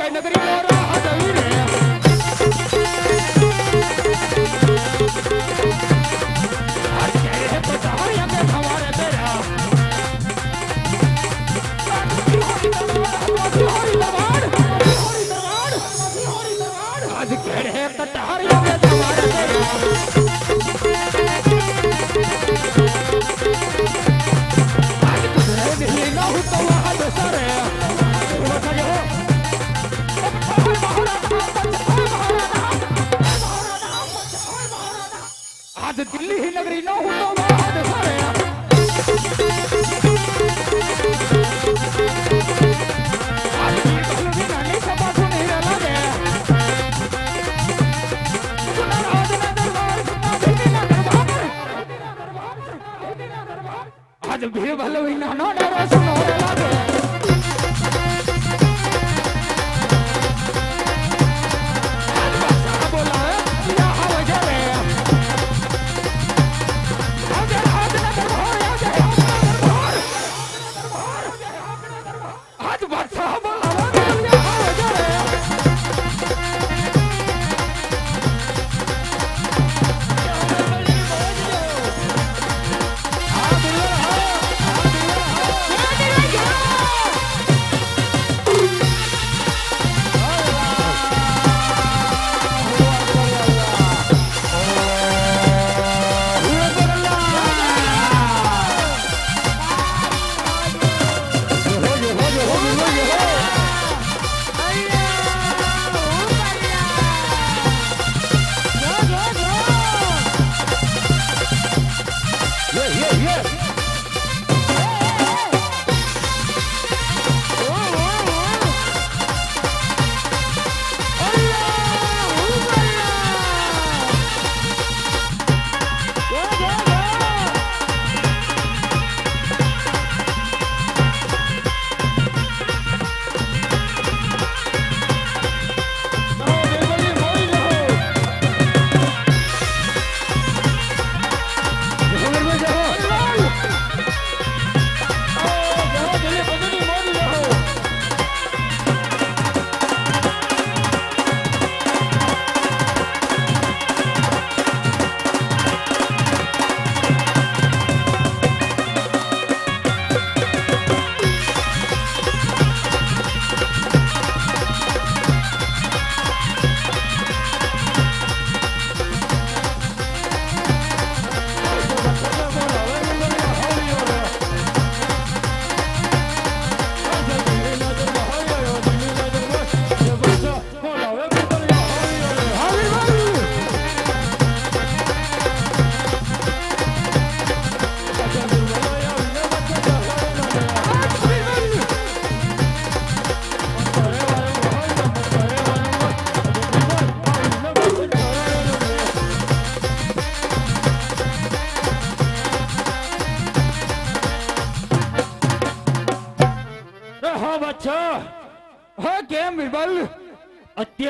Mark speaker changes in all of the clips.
Speaker 1: કે હું કઈ નગરી નો રાહ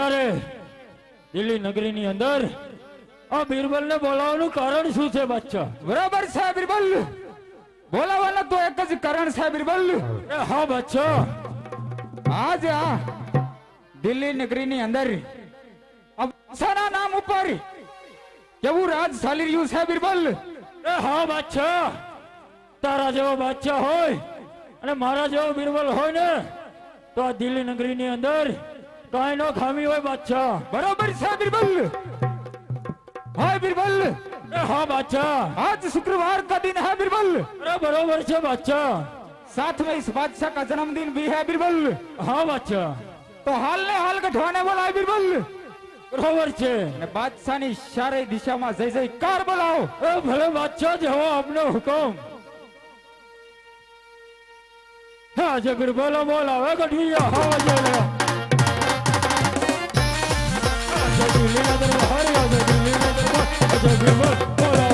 Speaker 2: અત્યારે દિલ્હી નગરીની અંદર આ બિરબલને બોલાવવાનું કારણ શું છે બચ્ચા?
Speaker 1: બરાબર છે બિરબલ. બોલાવાનો તો એક જ કારણ છે બિરબલ.
Speaker 2: હા બાદશાહ
Speaker 1: આજ આ દિલ્હી નગરીની અંદર અપ્સરા નામ ઉપર કેવું રાજ ચાલી રહ્યું છે બિરબલ?
Speaker 2: હા બાદશાહ તારા જેવો બાદશાહ હોય અને મારા જેવો બિરબલ હોય ને તો આ દિલ્હી નગરીની અંદર કાંઈ નો ખામી હોય બાદશાહ
Speaker 1: બરોબર છે બિરબલ હા બિરબલ
Speaker 2: એ હા બાદશાહ
Speaker 1: आज शुक्रवार का दिन है बिरबल
Speaker 2: અરે બરોબર છે બાદશાહ
Speaker 1: साथ में इस बादशाह का जन्मदिन भी है बिरबल
Speaker 2: હા બાદશાહ
Speaker 1: तो हाल ने हाल गठवाने बोला है बिरबल
Speaker 2: બરોબર છે
Speaker 1: અને બાદશાહની ચારે દિશામાં જય જયકાર બોલાવો
Speaker 2: એ ભલે બાદશાહ જેવો આપનો હુકમ હા જે બિરબલો બોલાવે ગઢવીયા હા જે લે આજે દિલ્હીના દરબાર આજે દિલ્હીના દરબાર આજે બિરબલ બોલાવે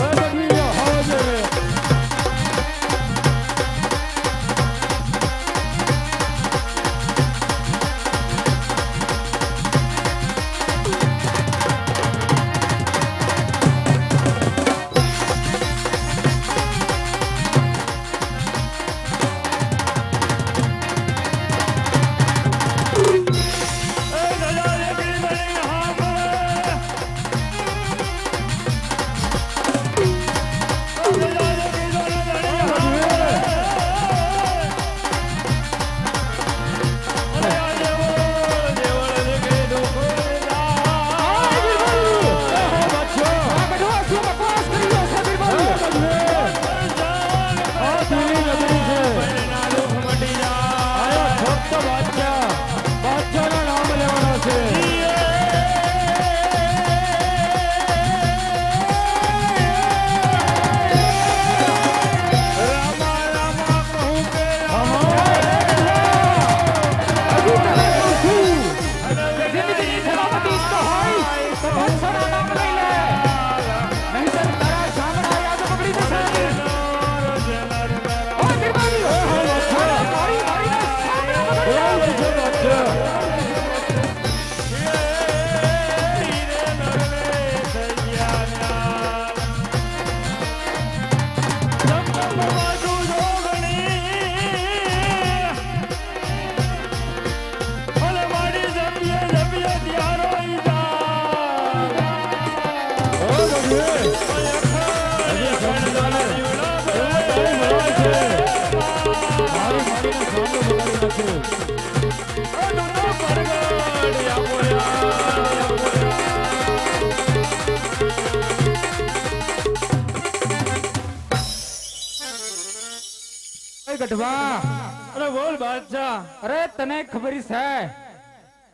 Speaker 1: ગઢવા
Speaker 2: અરે બોલ બાદશાહ.
Speaker 1: અરે તને ખબર છે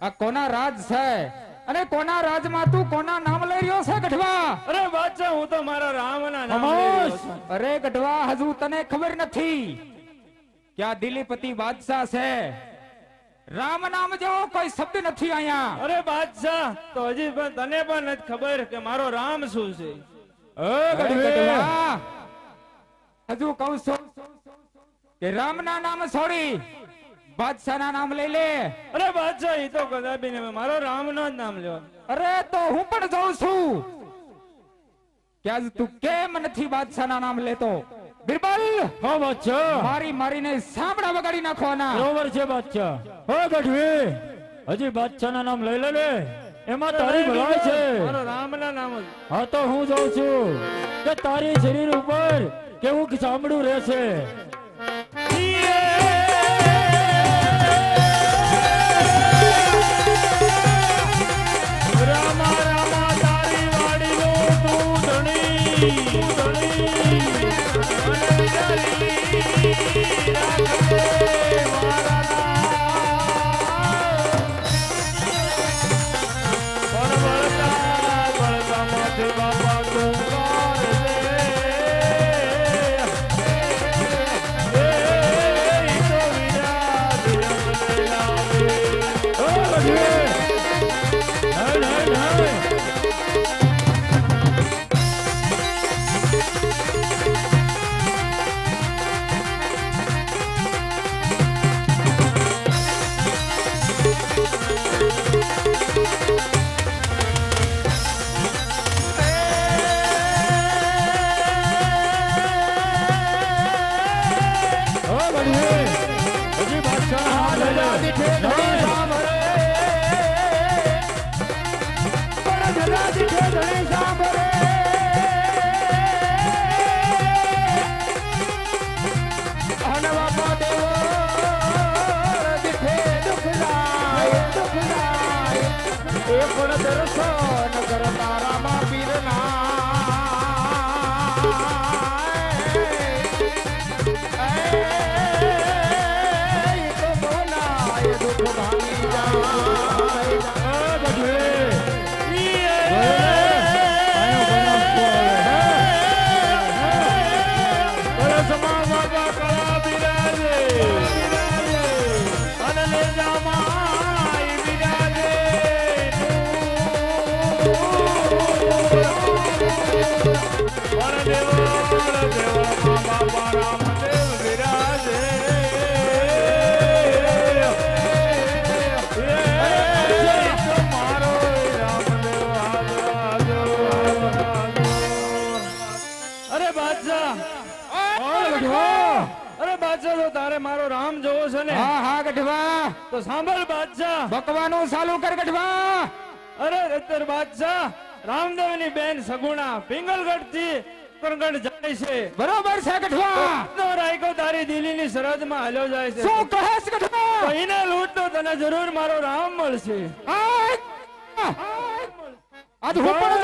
Speaker 1: આ કોના રાજ છે? અને કોના રાજમાં તું કોના નામ લઈ રહ્યો છે કઢવા?
Speaker 2: અરે બાદશાહ હું તો મારા રામના નામ લઈ રહ્યો છું.
Speaker 1: અરે કઢવા હજુ તને ખબર નથી કે આ દિલીપતિ બાદશાહ છે. રામ નામ જેવો કોઈ શબ્દ નથી અહીંયા.
Speaker 2: અરે બાદશાહ તો હજી પણ તને પણ નથી ખબર કે મારો રામ શું છે.
Speaker 1: હજુ કહું છું. કે રામના નામ છોડી બાદશાહના નામ લઈ લે.
Speaker 2: અરે બાદશાહ એ તો કદાપી નહીં મારો રામનો જ નામ લ્યો.
Speaker 1: અરે તો હું પણ જોઉં છું. કે આજ તું કેમ નથી બાદશાહના નામ લેતો? બિરબલ!
Speaker 2: હો બાદશાહ.
Speaker 1: મારી મારીને સાંભળા વગાડી નાખવાના.
Speaker 2: બરોબર છે બાદશાહ. હો ગઢવી હજી બાદશાહના નામ લઈ લે ને. એમાં તારી ભલાઈ છે.
Speaker 3: મારો રામના નામ જ.
Speaker 2: હા તો હું જોઉં છું કે તારી શરીર ઉપર કેવું સાંભળું રહેશે. ધણી તું
Speaker 1: બનીએ હજી
Speaker 2: બાદશાહ બોલાય તો સાંભળ બાદશાહ.
Speaker 1: બકવાનું ચાલુ કર ગઢવા.
Speaker 2: અરે રતર બાદશાહ રામદેવની બેન સગુણા પિંગલગઢથી કરગઢ જાય છે.
Speaker 1: બરોબર છે ગઢવા.
Speaker 2: તો રાયકો તારી દિલ્હીની સરહદમાં હાલ્યો જાય છે.
Speaker 1: શું કહે છે ગઢવા
Speaker 2: એને લૂંટ તો તને જરૂર મારો રામ મળશે.
Speaker 1: આજ હું પણ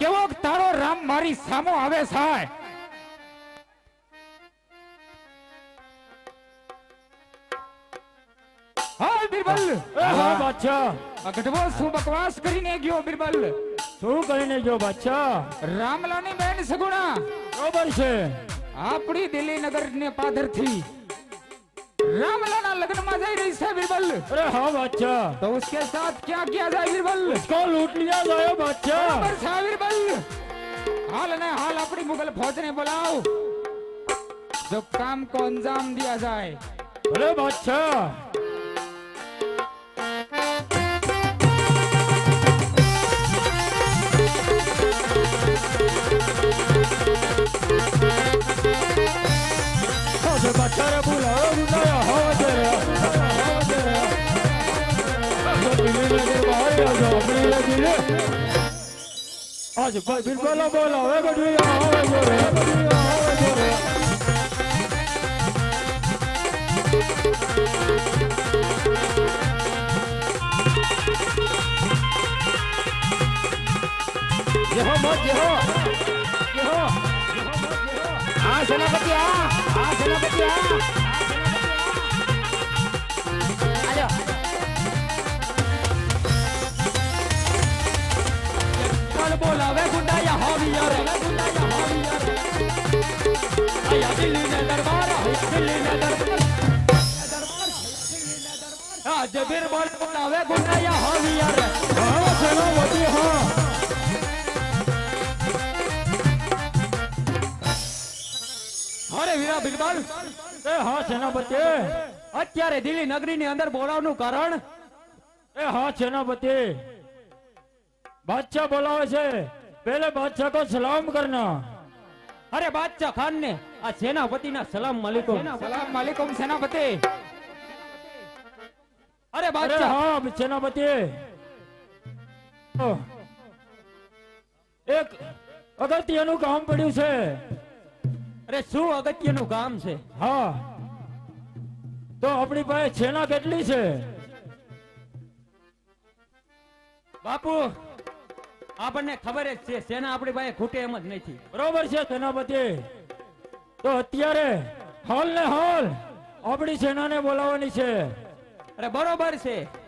Speaker 1: કેવો તારો રામ મારી સામો આવે છે બિરબલ
Speaker 2: એ હા બાદશાહ
Speaker 1: આ ગઢવો શું બકવાસ કરીને ગયો બિરબલ
Speaker 2: શું કરીને જો બાદશાહ
Speaker 1: રામલાની બેન સગુણા
Speaker 2: બરોબર છે
Speaker 1: આપણી દિલ્હી નગર ને પાદરથી रामलाना लगन में जा रही है बीरबल
Speaker 2: अरे हाँ बादशाह
Speaker 1: तो उसके साथ क्या किया जाए बीरबल
Speaker 2: उसको लूट लिया गया बादशाह
Speaker 1: बराबर था बीरबल हाल ने हाल अपनी मुगल फौज ने बुलाओ जो काम को अंजाम दिया जाए
Speaker 2: अरे बादशाह આજ ભાઈ બોલો બોલો. હવે ગઢવી આવે જોરે આવે જો રે
Speaker 1: જેહો મોજ જેહો. જેહો. આ સેનાપતિ આ આ સેનાપતિ આ. કોણ બોલાવે ગુંડાયા હોવિયા રે ગુંડાયા હોવિયા રે આયા દિલ્હી ને દરબાર દિલ્હી ને દરબાર. આજ બિરબલ બોલાવે ગુંડાયા હોવિયા રે
Speaker 2: હા સેનાપતિ હા.
Speaker 1: અરે વીરા બિરબલ,
Speaker 2: એ હા સેનાપતિ
Speaker 1: અત્યારે દિલ્હી નગરીની અંદર બોલાવવાનું કારણ,
Speaker 2: એ હા સેનાપતિ. બાદશાહ બોલાવે છે पहले बादशाह को सलाम करना
Speaker 1: અરે બાદશાહ ખાન ને આ સેનાપતિ ના સલામ માલિકો સલામ માલિકુમ સેનાપતિ અરે
Speaker 2: अरे
Speaker 1: બાદશાહ
Speaker 2: हाँ सेनापति ओ, એક અગત્યનું કામ પડ્યું છે
Speaker 1: અરે શું અગત્યનું કામ છે
Speaker 2: હા તો આપણી પાસે સેના કેટલી છે
Speaker 1: બાપુ આપણને ખબર જ છે સેના આપણી પાસે ખૂટે એમ જ નથી.
Speaker 2: બરોબર છે સેનાપતિ. તો અત્યારે હોલ ને હોલ આપણી સેનાને બોલાવવાની છે.
Speaker 1: અરે બરોબર છે.